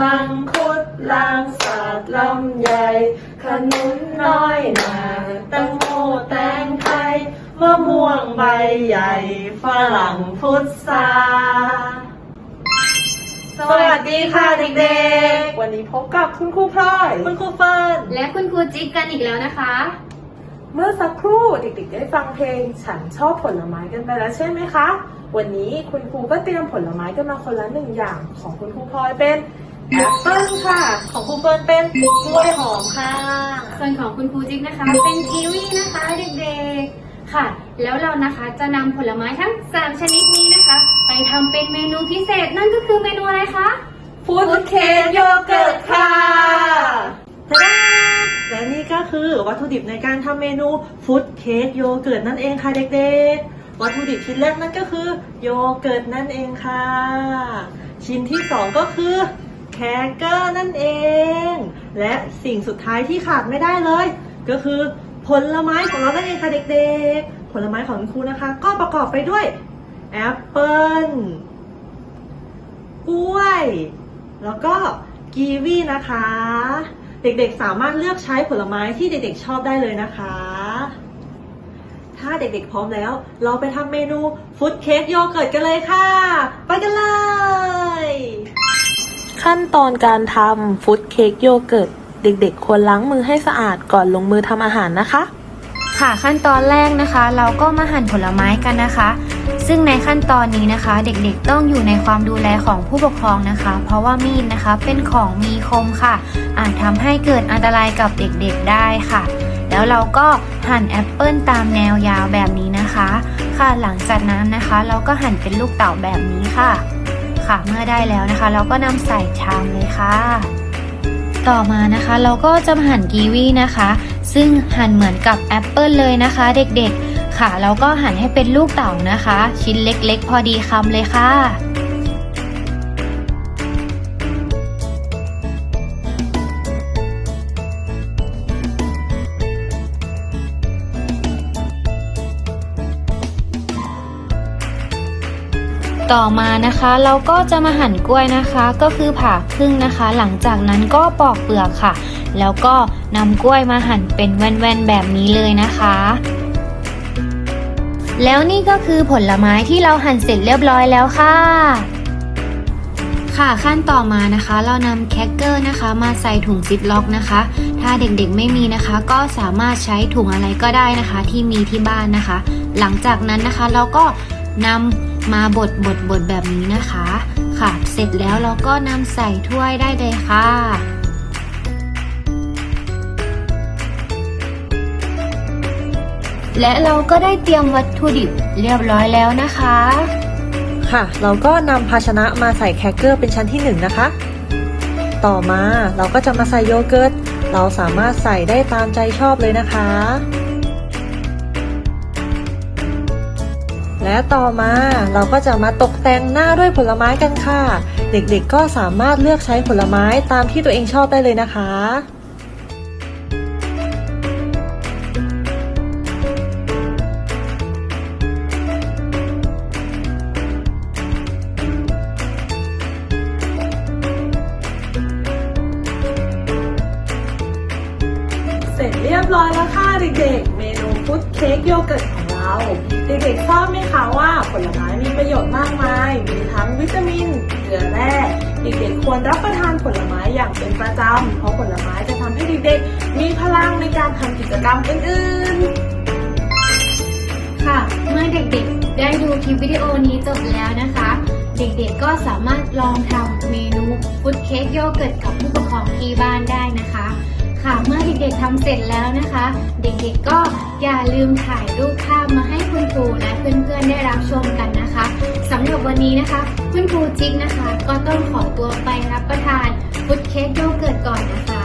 มังคุดลางสาดลำไยขนุนน้อยนาแตงโมแตงไทยมะม่วงใบใหญ่ฝรั่งพุทราสวัสดีค่ะเด็กๆ วันนี้พบกับคุณครูพลอย คุณครูเฟิร์น และคุณครูจิ๊กกันอีกแล้วนะคะ เมื่อสักครู่เด็กๆได้ฟังเพลง ฉันชอบผลไม้กันไปแล้วใช่ไหมคะ วันนี้คุณครูก็เตรียมผลไม้กันมาคนละหนึ่งอย่างของคุณครูพลอยเป็นแอปเปิ้ลค่ะ ของครูเฟิร์นเป็นกล้วยหอมค่ะ ส่วนของคุณครูจิ๊กนะคะ เป็นกีวีนะคะเด็กๆค่ะ แล้วเรานะคะจะนำผลไม้ทั้ง 3 ชนิดนี้นะคะ ไปทำเป็นเมนูพิเศษนั่นก็คือเมนูอะไรคะฟูดเค้กโยเกิร์ตค่ะทะดาและนี่ก็คือวัตถุดิบในการทำเมนูฟูดเค้กโยเกิร์ตนั่นเองค่ะเด็กๆ วัตถุดิบชิ้นแรกนั่นก็คือ โยเกิร์ตนั่นเองค่ะ ชิ้นที่สองก็คือแครกเกอร์นั่นเอง และสิ่งสุดท้ายที่ขาดไม่ได้เลย ก็คือผลไม้ของเรานั่นเองค่ะเด็กๆ ผลไม้ของคุณครูนะคะ ก็ประกอบไปด้วยแอปเปิ้ลกล้วย แล้วก็กีวีนะคะ เด็กๆสามารถเลือกใช้ผลไม้ที่เด็กๆชอบได้เลยนะคะ ถ้าเด็กๆพร้อมแล้ว เราไปทำเมนูฟุตเค้กโยเกิร์ตกันเลยค่ะ ไปกันเลย ขั้นตอนการทำฟุตเค้กโยเกิร์ตเด็กๆ ควรล้างมือให้สะอาดก่อนลงมือทำอาหารนะคะ ค่ะขั้นตอนแรกนะคะ เราก็มาหั่นผลไม้กันนะคะ ซึ่งในขั้นตอนนี้นะคะ เด็กๆต้องอยู่ในความดูแลของผู้ปกครองนะคะ เพราะว่ามีดนะคะเป็นของมีคมค่ะ อาจทำให้เกิดอันตรายกับเด็กๆได้ค่ะ แล้วเราก็หั่นแอปเปิลตามแนวยาวแบบนี้นะคะ ค่ะหลังจากนั้นนะคะ เราก็หั่นเป็นลูกเต๋าแบบนี้ค่ะ ค่ะเมื่อได้แล้วนะคะ เราก็นำใส่ชามเลยค่ะ ต่อมานะคะเราก็จะหั่นกีวีนะคะ ซึ่งหั่นเหมือนกับแอปเปิลเลยนะคะ เด็กๆ ค่ะแล้วก็หั่นให้เป็นลูกเต๋านะคะ ชิ้นเล็กๆ พอดีคำเลยค่ะ ต่อมานะคะเราก็จะมาหั่นกล้วยนะคะก็คือผ่าครึ่งนะคะ หลังจากนั้นก็ปอกเปลือกค่ะ แล้วก็นำกล้วยมาหั่นเป็นแว่นๆแบบนี้เลยนะคะ แล้วนี่ก็คือผลไม้ที่เราหั่นเสร็จเรียบร้อยแล้วค่ะ ค่ะขั้นต่อมานะคะ เรานำแคคเกอร์นะคะ มาใส่ถุงซิปล็อกนะคะ ถ้าเด็กๆไม่มีนะคะ ก็สามารถใช้ถุงอะไรก็ได้นะคะ ที่มีที่บ้านนะคะ หลังจากนั้นนะคะเราก็ นำมาบดบดบดแบบนี้นะคะค่ะ เสร็จแล้วเราก็นำใส่ถ้วยได้เลยค่ะและเราก็ได้เตรียมวัตถุดิบเรียบร้อยแล้วนะคะ ค่ะ เราก็นำภาชนะมาใส่แครกเกอร์เป็นชั้นที่หนึ่งนะคะ ต่อมาเราก็จะมาใส่โยเกิร์ต เราสามารถใส่ได้ตามใจชอบเลยนะคะ และต่อมาเราก็จะมาตกแต่งหน้าด้วยผลไม้กันค่ะ เด็กๆก็สามารถเลือกใช้ผลไม้ตามที่ตัวเองชอบได้เลยนะคะเสร็จเรียบร้อยแล้วค่ะเด็กๆ เมนูฟุตเค้กโยเกิร์ตของ เราเด็กๆทราบไหมคะว่าผลไม้มีประโยชน์มากมาย มีทั้งวิตามินเกลือแร่เด็กๆควรรับประทานผลไม้อย่างเป็นประจำเพราะผลไม้จะทำให้เด็กๆ มีพลังในการทำกิจกรรมอื่นๆ ค่ะ เมื่อเด็กๆ ได้ดูคลิปวิดีโอนี้จบแล้วนะคะ เด็กๆก็สามารถลองทำเมนูฟุตเค้กโยเกิร์ตกับผู้ปกครองที่บ้านได้นะคะ ค่ะเมื่อ ด็กๆทำเสร็จแล้วนะคะ เด็กๆก็อย่าลืมถ่ายรูปภาพมาให้คุณครูและเพื่อนๆได้รับชมกันนะคะสำหรับวันนี้นะคะ คุณครูจิ๊กนะคะ ก็ต้องขอตัวไปรับประทานฟุตเค้กโยเกิร์ตก่อนนะคะ